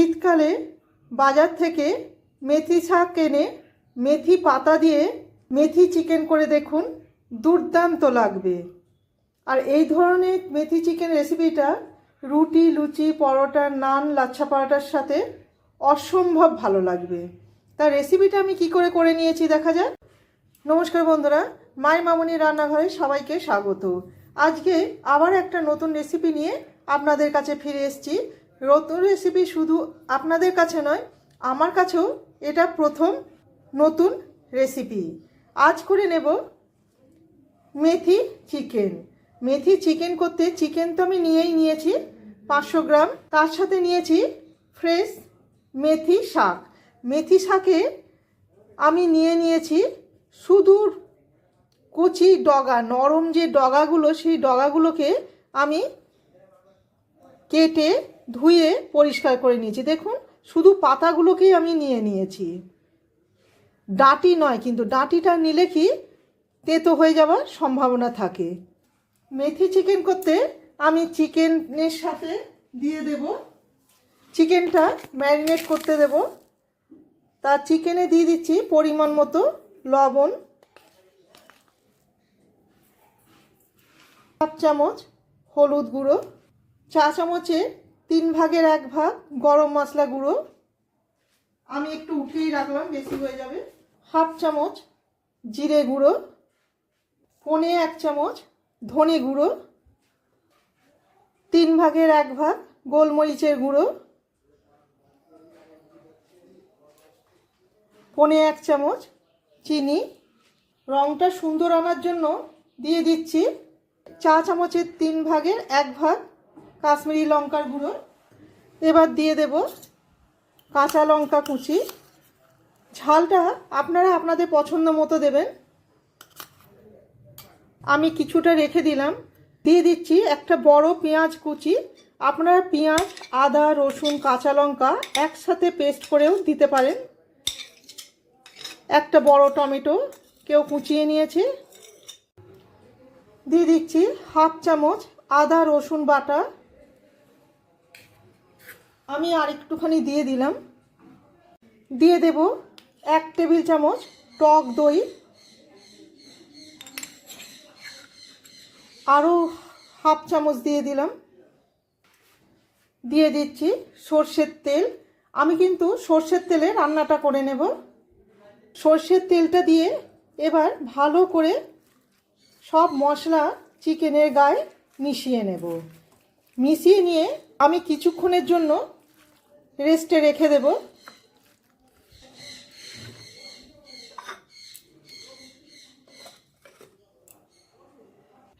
শীতকালে বাজার থেকে মেথি শাক এনে মেথি পাতা দিয়ে মেথি চিকেন করে দেখুন, দুর্দান্ত লাগবে। আর এই ধরনের মেথি চিকেন রেসিপিটা রুটি, লুচি, পরোটা, নান, লাচ্ছা পরোটার সাথে অসম্ভব ভালো লাগবে। তার রেসিপিটা আমি কি করে করে নিয়েছি দেখা যাক। নমস্কার বন্ধুরা মায়ের মামনি রান্নাঘরে সবাইকে স্বাগত। আজকে আবার একটা নতুন রেসিপি নিয়ে আপনাদের কাছে ফিরে এসেছি। নতুন রেসিপি শুধু আপনাদের কাছে নয়, আমার কাছেও এটা প্রথম নতুন রেসিপি আজ করে নেব মেথি চিকেন মেথি চিকেন করতে চিকেন তো আমি নিয়েই নিয়েছি পাঁচশো গ্রাম। তার সাথে নিয়েছি ফ্রেশ মেথি শাক। মেথি শাকে আমি নিয়ে নিয়েছি সুদূর কচি ডগা, নরম যে ডগাগুলো, সেই ডগাগুলোকে আমি কেটে ধুয়ে পরিষ্কার করে নিয়েছি। দেখুন, শুধু পাতাগুলোকেই আমি নিয়ে নিয়েছি। ডাঁটি নয়, কিন্তু ডাঁটিটা নিলে কি তেতো হয়ে যাওয়ার সম্ভাবনা থাকে। মেথি চিকেন করতে আমি চিকেনের সাথে দিয়ে দেব। চিকেনটা ম্যারিনেট করতে দেব। তার চিকেনে দিয়ে দিচ্ছি পরিমাণ মতো লবণ। হাফ চামচ হলুদ গুঁড়ো। চা চামচে তিন ভাগের এক ভাগ গরম মশলা গুঁড়ো। আমি একটু উঠিয়েই রাখলাম, বেশি হয়ে যাবে। হাফ চামচ জিরে গুঁড়ো, পনে এক চামচ ধনে গুঁড়ো, তিন ভাগের এক ভাগ গোলমরিচের গুঁড়ো, পনে এক চামচ চিনি। রঙটা সুন্দর আনার জন্য দিয়ে দিচ্ছি। চা চামচের তিন ভাগের এক ভাগ কাশ্মীরি লঙ্কার গুঁড়ো। এবার দিয়ে দেব কাঁচা লঙ্কা কুচি। ঝালটা আপনারা আপনাদের পছন্দ মতো দেবেন। আমি কিছুটা রেখে দিলাম। দিয়ে দিচ্ছি একটা বড় পেঁয়াজ কুচি। আপনারা পেঁয়াজ, আদা, রসুন, কাঁচা লঙ্কা একসাথে পেস্ট করেও দিতে পারেন। একটা বড় টমেটো কেউ কুচিয়ে নিয়েছে। দিয়ে দিচ্ছি হাফ চামচ আদা, রসুন বাটা। আমি আর একটুখানি দিয়ে দিলাম। দিয়ে দেব এক টেবিল চামচ টক দই। আরও হাফ চামচ দিয়ে দিলাম। দিয়ে দিচ্ছি সর্ষের তেল। আমি কিন্তু সর্ষের তেলে রান্নাটা করে নেব। সর্ষের তেলটা দিয়ে এবার ভালো করে সব মশলা চিকেনের গায়ে মিশিয়ে নেব। মিশিয়ে নিয়ে আমি কিছুক্ষণের জন্য রেস্টে রেখে দেব।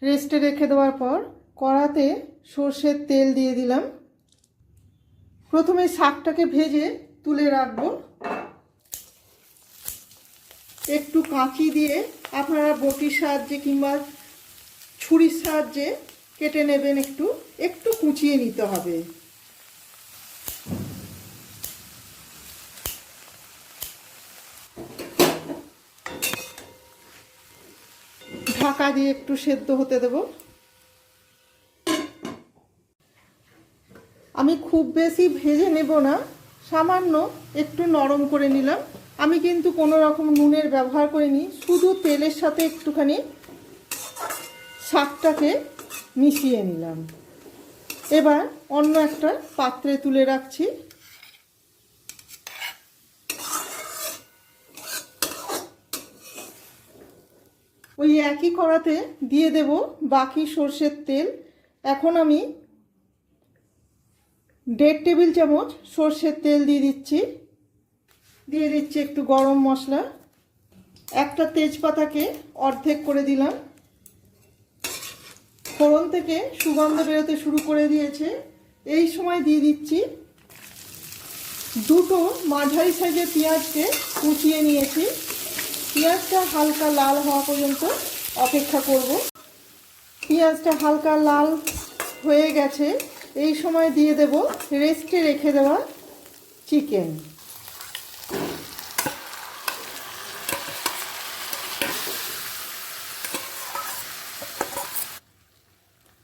রেস্টে রেখে দেওয়ার পর কড়াতে সর্ষের তেল দিয়ে দিলাম। প্রথমে শাকটাকে ভেজে তুলে রাখব। একটু কাঁচি দিয়ে আপনারা বটির সাহায্যে কিংবা ছুরির সাহায্যে কেটে নেবেন একটু। একটু কুচিয়ে নিতে হবে। ঢাকা দিয়ে একটু সেদ্ধ হতে দেব। আমি খুব বেশি ভেজে নেব না, সামান্য একটু নরম করে নিলাম। আমি কিন্তু কোনো রকম নুনের ব্যবহার করিনি, শুধু তেলের সাথে একটুখানি শাকটাকে মিশিয়ে নিলাম। এবার অন্য একটা পাত্রে তুলে রাখছি। ওই একই কড়াতে দিয়ে দেব বাকি সর্ষের তেল। এখন আমি দেড় টেবিল চামচ সর্ষের তেল দিয়ে দিচ্ছি। দিয়ে দিচ্ছি একটু গরম মশলা। একটা তেজপাতাকে অর্ধেক করে দিলাম। ফোড়ন থেকে সুগন্ধ বেরোতে শুরু করে দিয়েছে। এই সময় দিয়ে দিচ্ছি দুটো মাঝারি সাইজের পেঁয়াজকে কুচিয়ে নিয়েছি। পেঁয়াজটা হালকা লাল হওয়া পর্যন্ত অপেক্ষা করব। পেঁয়াজটা হালকা লাল হয়ে গেছে। এই সময় দিয়ে দেব রেস্টে রেখে দেওয়া চিকেন।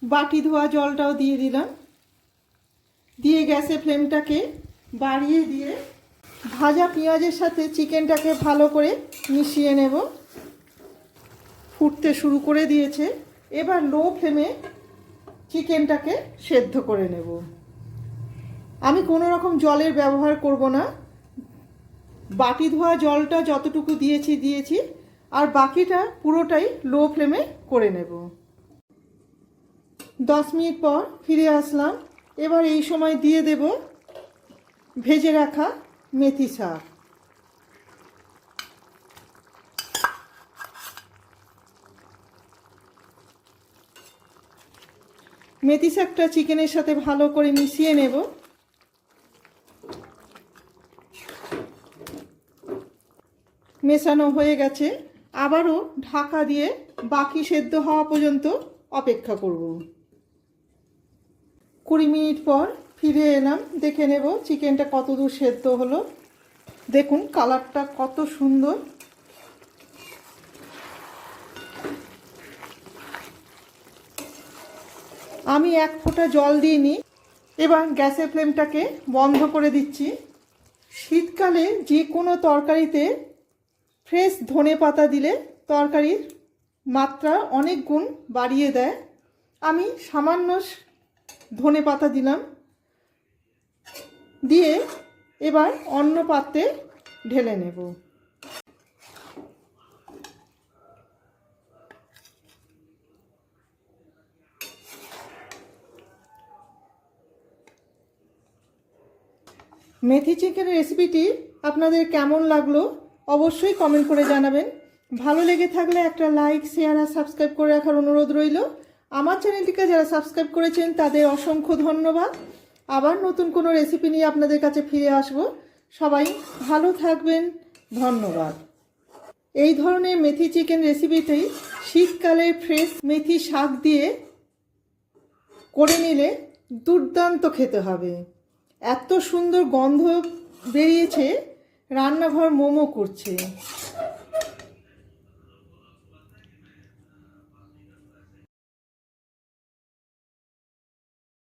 বাটি ধোয়া জলটাও দিয়ে দিলাম। দিয়ে গ্যাসের ফ্লেমটাকে বাড়িয়ে দিয়ে ভাজা পেঁয়াজের সাথে চিকেনটাকে ভালো করে মিশিয়ে নেব। ফুটতে শুরু করে দিয়েছে। এবার লো ফ্লেমে চিকেনটাকে সেদ্ধ করে নেব। আমি কোনো রকম জলের ব্যবহার করব না। বাটি ধোয়া জলটা যতটুকু দিয়েছি দিয়েছি। আর বাকিটা পুরোটাই লো ফ্লেমে করে নেব। দশ মিনিট পর ফিরে আসলাম। এবার এই সময় দিয়ে দেব ভেজে রাখা মেথি শাক মেথি শাকটা চিকেনের সাথে ভালো করে মিশিয়ে নেব। মেশানো হয়ে গেছে। আবারও ঢাকা দিয়ে বাকি সেদ্ধ হওয়া পর্যন্ত অপেক্ষা করব। কুড়ি মিনিট পর ফিরে এলাম, দেখে নেব চিকেনটা কত দূর সেদ্ধ হলো। দেখুন, কালারটা কত সুন্দর। আমি এক ফোঁটা জল দিইনি এবার গ্যাসের ফ্লেমটাকে বন্ধ করে দিচ্ছি। শীতকালে যে কোনো তরকারিতে ফ্রেশ ধনে পাতা দিলে তরকারির মাত্রা অনেক গুণ বাড়িয়ে দেয়। আমি সামান্য ধনে পাতা দিলাম। দিয়ে এবার অন্য পাত্রে ঢেলে নেব। মেথি চিকেনের রেসিপিটি আপনাদের কেমন লাগল অবশ্যই কমেন্ট করে জানাবেন। ভালো লেগে থাকলে একটা লাইক শেয়ার আর সাবস্ক্রাইব করে রাখার অনুরোধ রইল। আমার চ্যানেলটিকে যারা সাবস্ক্রাইব করেছেন তাদের অসংখ্য ধন্যবাদ। আবার নতুন কোনো রেসিপি নিয়ে আপনাদের কাছে ফিরে আসব। সবাই ভালো থাকবেন। ধন্যবাদ। এই ধরনের মেথি চিকেন রেসিপিটি শীতকালে ফ্রেশ মেথি শাক দিয়ে করে নিলে দুর্দান্ত খেতে হবে। এত সুন্দর গন্ধ বেরিয়েছে, রান্নাঘর মোমো করছে।